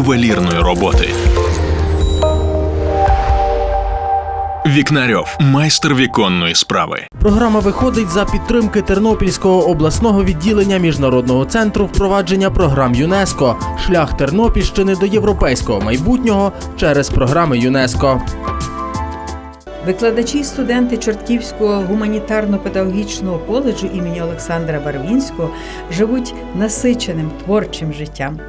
ювелірної роботи. Вікнарьов майстер віконної справи. Програма виходить за підтримки Тернопільського обласного відділення міжнародного центру впровадження програм ЮНЕСКО Шлях Тернопільщини до європейського майбутнього через програми ЮНЕСКО. Викладачі й студенти Чортківського гуманітарно-педагогічного коледжу імені Олександра Барвінського живуть насиченим творчим життям.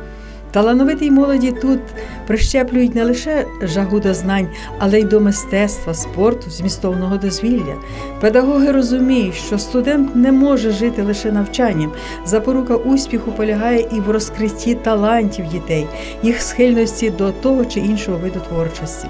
Талановитій молоді тут прищеплюють не лише жагу до знань, але й до мистецтва, спорту, змістовного дозвілля. Педагоги розуміють, що студент не може жити лише навчанням. Запорука успіху полягає і в розкритті талантів дітей, їх схильності до того чи іншого виду творчості.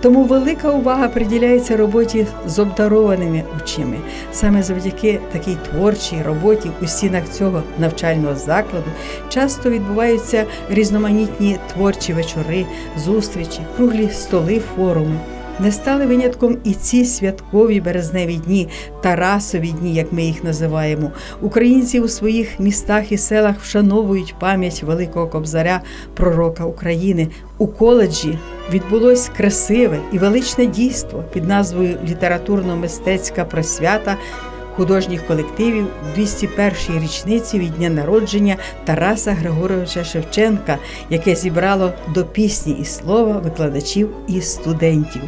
Тому велика увага приділяється роботі з обдарованими учнями. Саме завдяки такій творчій роботі у стінах цього навчального закладу часто відбуваються різноманітні творчі вечори, зустрічі, круглі столи, форуми. Не стали винятком і ці святкові березневі дні, Тарасові дні, як ми їх називаємо. Українці у своїх містах і селах вшановують пам'ять великого кобзаря, пророка України. У коледжі відбулось красиве і величне дійство під назвою Літературно-мистецька просвята художніх колективів 201-ї річниці від дня народження Тараса Григоровича Шевченка, яке зібрало до пісні і слова викладачів і студентів.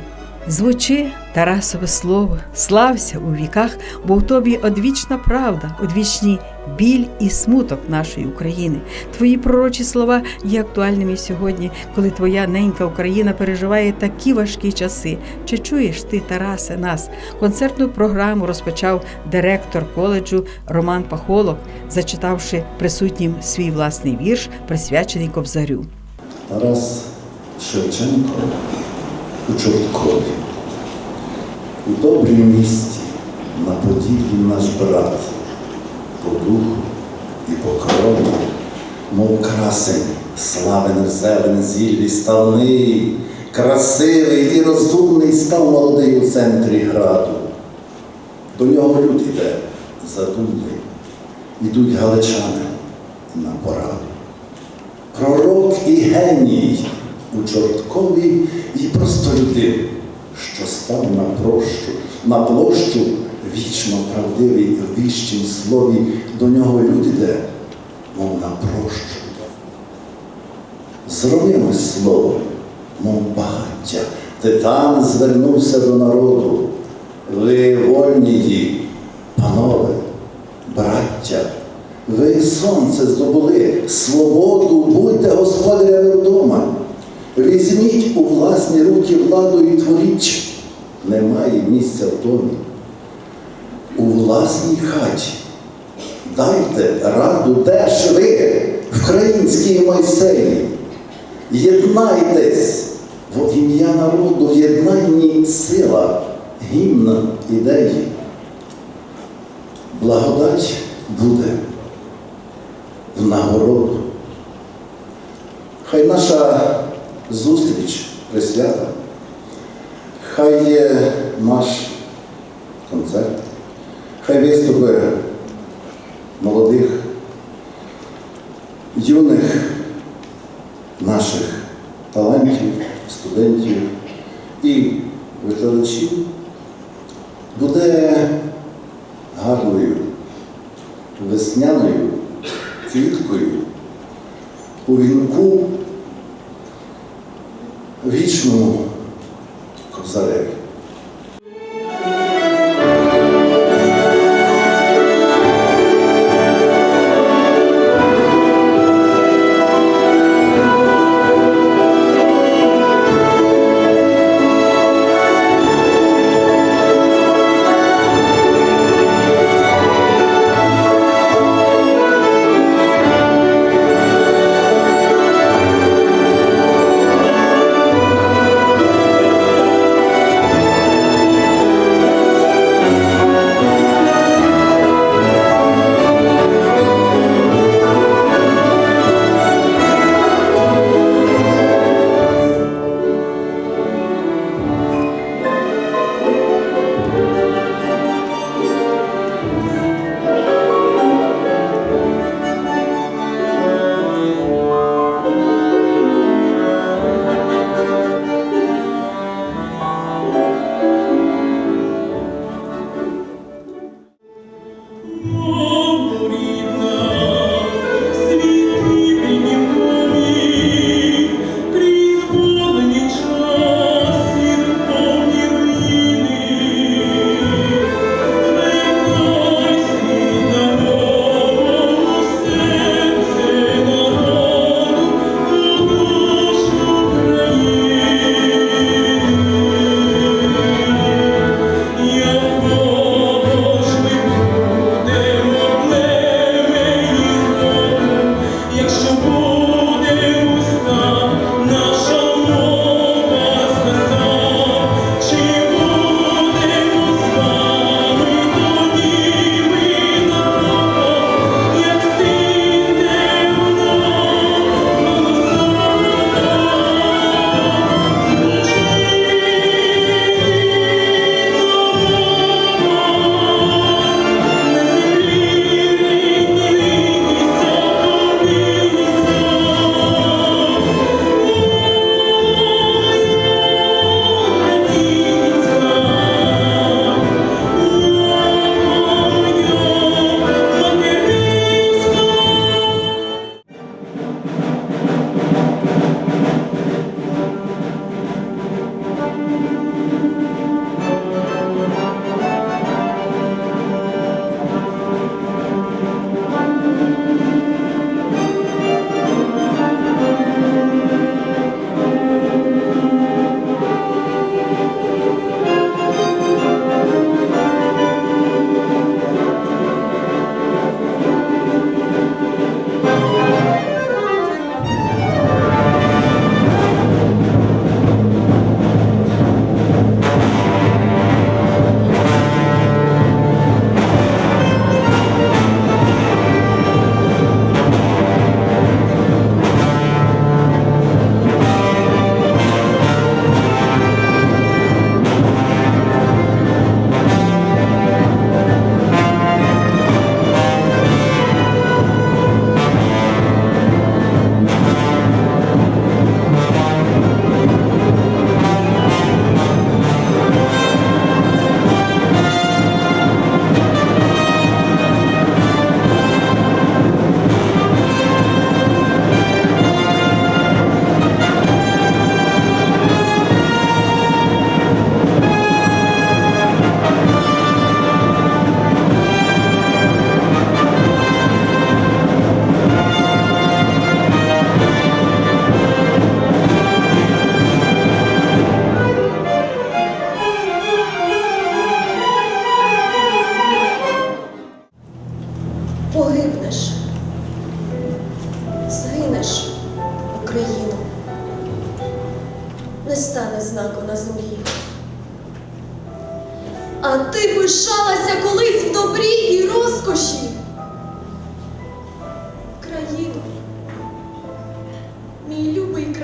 Звучи Тарасове слово, слався у віках, бо в тобі одвічна правда, одвічні біль і смуток нашої України. Твої пророчі слова є актуальними сьогодні, коли твоя ненька Україна переживає такі важкі часи. Чи чуєш ти, Тарасе, нас? Концертну програму розпочав директор коледжу Роман Пахолок, зачитавши присутнім свій власний вірш, присвячений Кобзарю. Тарас Шевченко у Чорткові. У добрім місті на поділі наш брат, по духу і по крові, мов красень, славен зелен зіллі ставний, красивий і розумний став молодий у центрі граду. До нього люд іде задумний, ідуть галичани на пораду. Пророк і геній у чорткові і просто людин, що став на прощу, на площу вічно правдивий в віщім слові, до нього люд іде, мов на прощу. Зробилось слово, мов багаття, титан звернувся до народу. Ви вольнії, панове, браття, ви сонце здобули, свободу, будьте господарями вдома. Візьміть у власні руки владу і творіть. Немає місця в домі. У власній хаті. Дайте раду, де ж ви, українській Мойсеї. Єднайтесь в ім'я народу, в єднанні сила, гімн ідеї. Благодать буде в нагороду. Хай наша зустріч присвята, хай є наш концерт, хай виступи молодих, юних наших талантів, студентів і викладачів буде гарною, весняною квіткою у вінку вічному кобзареві.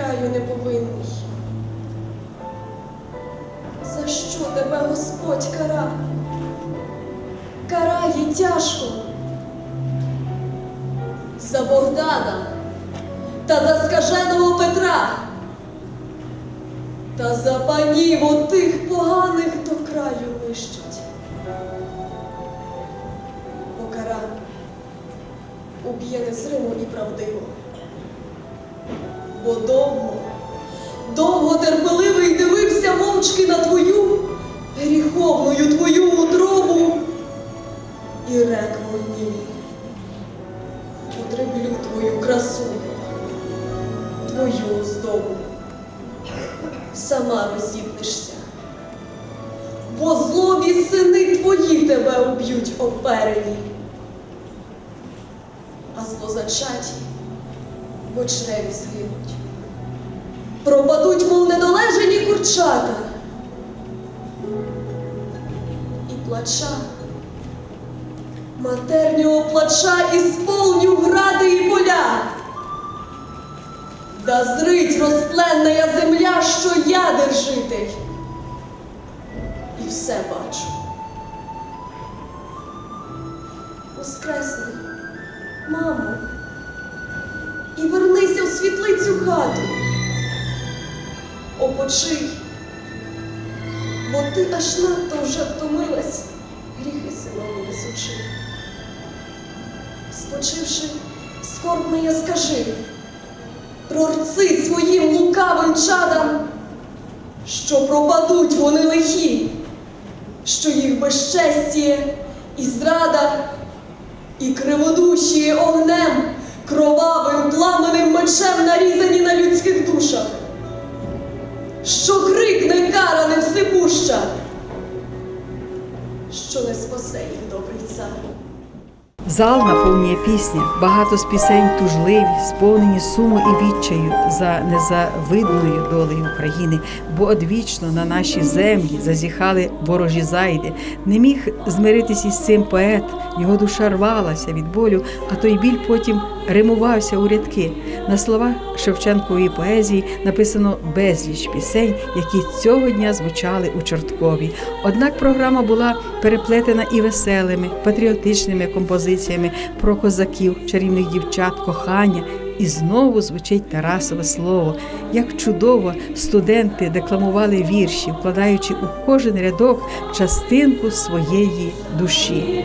Краю неповинний. За що тебе Господь кара? Карає тяжко. За Богдана та за скаженого Петра. Та за панів отих поганих до краю нищить. Покаран уб'є незримо і правдиво. Бо довго, довго терпеливий дивився мовчки на твою гріховною твою утробу і рек мені. Потреблю твою красу, твою оздобу сама розібнешся. Бо злобі сини твої тебе уб'ють оперені, а злозачаті в очреві згинуть. Пропадуть, мов недолежені курчата. І плача, матернього плача і сповню гради і поля. Да зрить розпленная земля, що я держитель. І все бачу. Воскресни, мамо, вернися в світлицю хату. Опочий, бо ти аж надто вже втомилась, гріхи синові несучи. Спочивши, скорбне скажи прорци своїм лукавим чадам, що пропадуть вони лихі, що їх безчестіє і зрада, і криводуші огнем, кровавим пламенем мечем нарізані на людських душах, що крикне кара невсипуща, що не спасе їх добрий цар. Зал наповнює пісня, багато з пісень тужливі, сповнені суму і відчаю за незавидною долею України, бо одвічно на наші землі зазіхали ворожі зайди. Не міг змиритися із цим поет, його душа рвалася від болю, а той біль потім римувався у рядки. На слова Шевченкової поезії написано безліч пісень, які цього дня звучали у Чорткові. Однак програма була переплетена і веселими, патріотичними композиціями про козаків, чарівних дівчат, кохання. І знову звучить Тарасове слово. Як чудово студенти декламували вірші, вкладаючи у кожен рядок частинку своєї душі.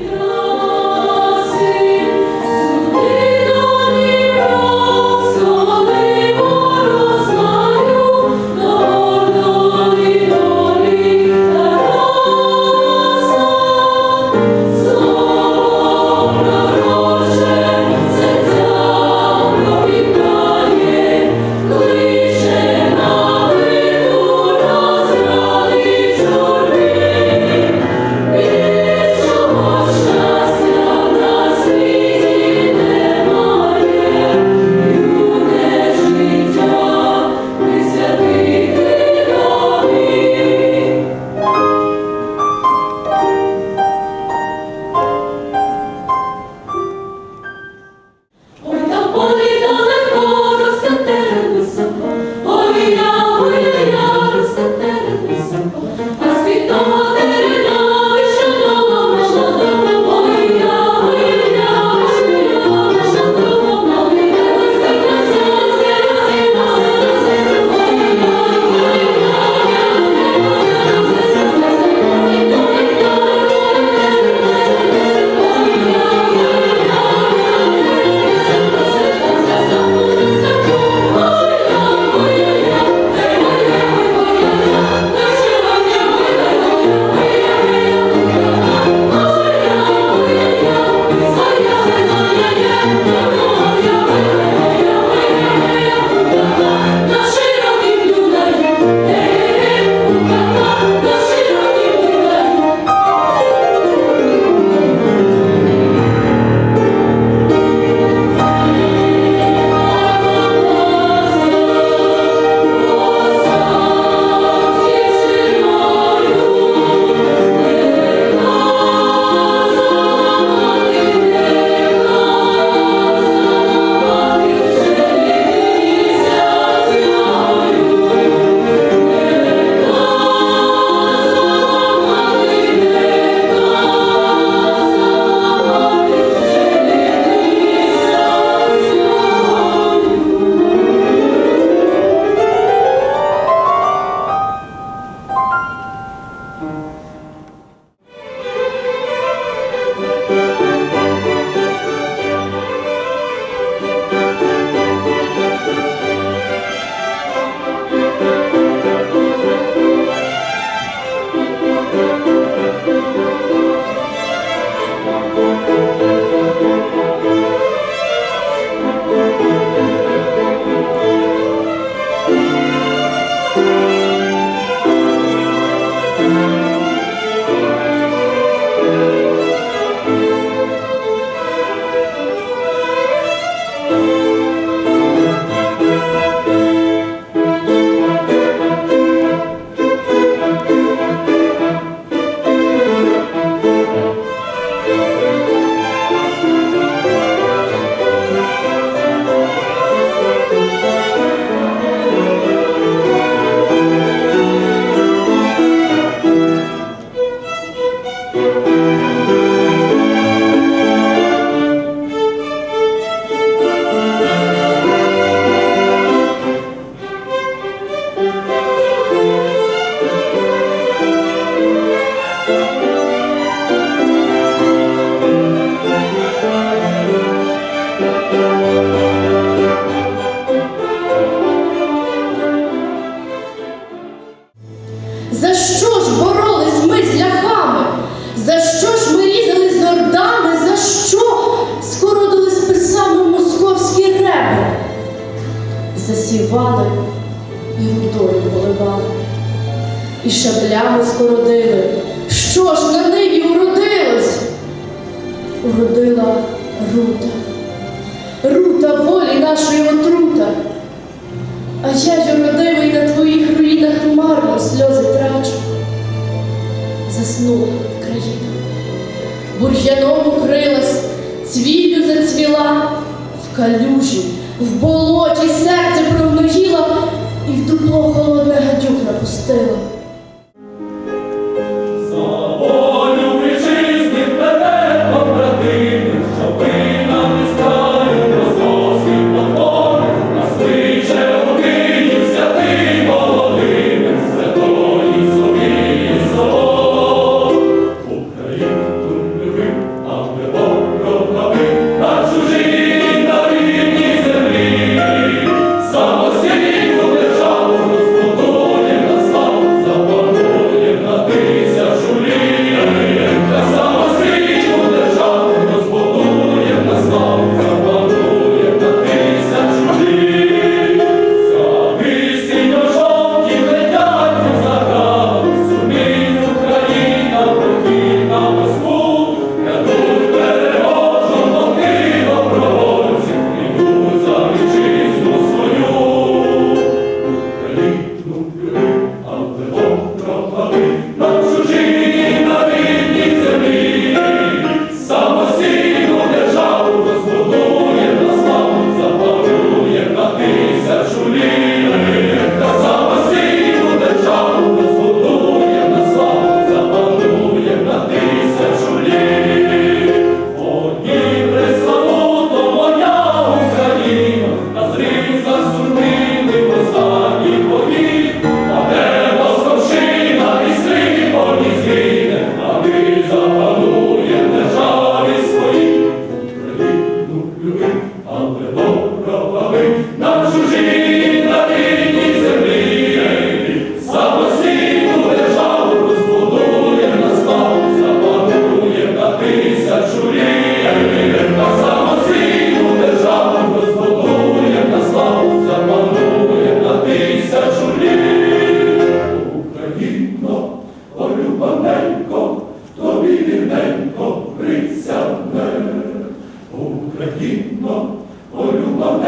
засівали і водою поливали, і шаблями скородили. Що ж на ниві уродилось? Уродила рута, рута волі нашої отрута. А я юродивий на твоїх руїнах марно сльози трачу. Заснула країна, бур'яном укрилась, цвіллю зацвіла в калюжі. В болоті серце промежіло і в дупло холодне гадюк напустило. Україно, ой, любов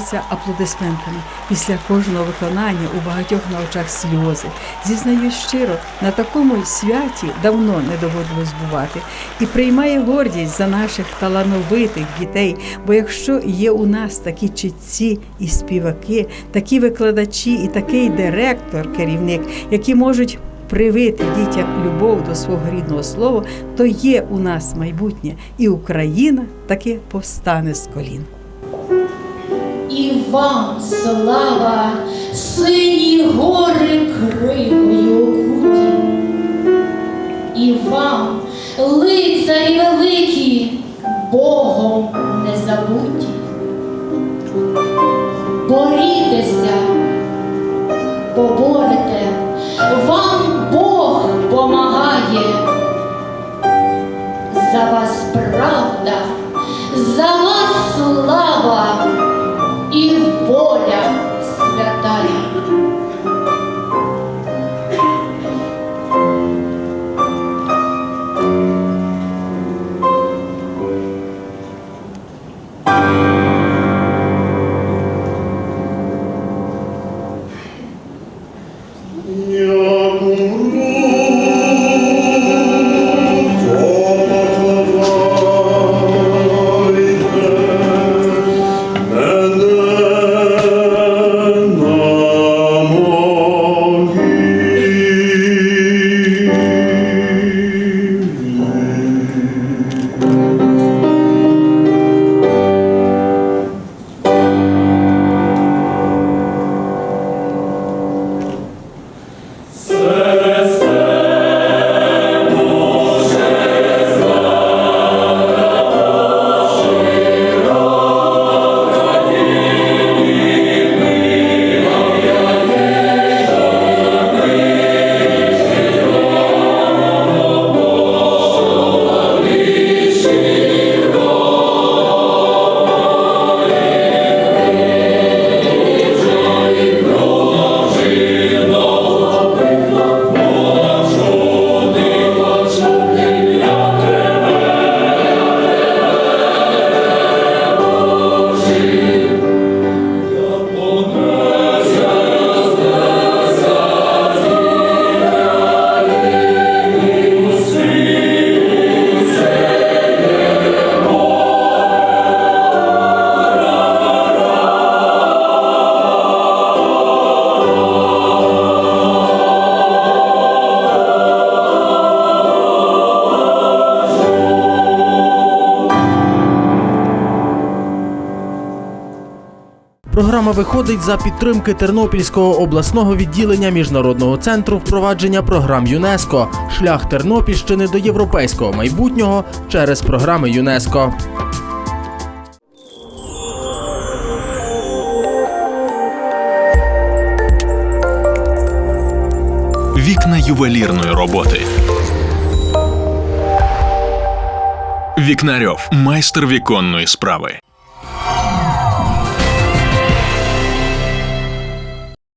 наповнюється аплодисментами. Після кожного виконання у багатьох на очах сльози. Зізнаюсь щиро, на такому святі давно не доводилось бувати. І приймає гордість за наших талановитих дітей. Бо якщо є у нас такі читці і співаки, такі викладачі і такий директор, керівник, які можуть привити дітям любов до свого рідного слова, то є у нас майбутнє, і Україна таки повстане з колін. І вам слава, сині гори кривою окуті. І вам, лицарі великі, Богом не забуті. Борітеся, поборете, вам Бог помагає. За вас правда, за вас слава Програма виходить за підтримки Тернопільського обласного відділення міжнародного центру впровадження програм ЮНЕСКО Шлях Тернопільщини до європейського майбутнього через програми ЮНЕСКО. Вікна ювелірної роботи. Вікнарьов майстер віконної справи.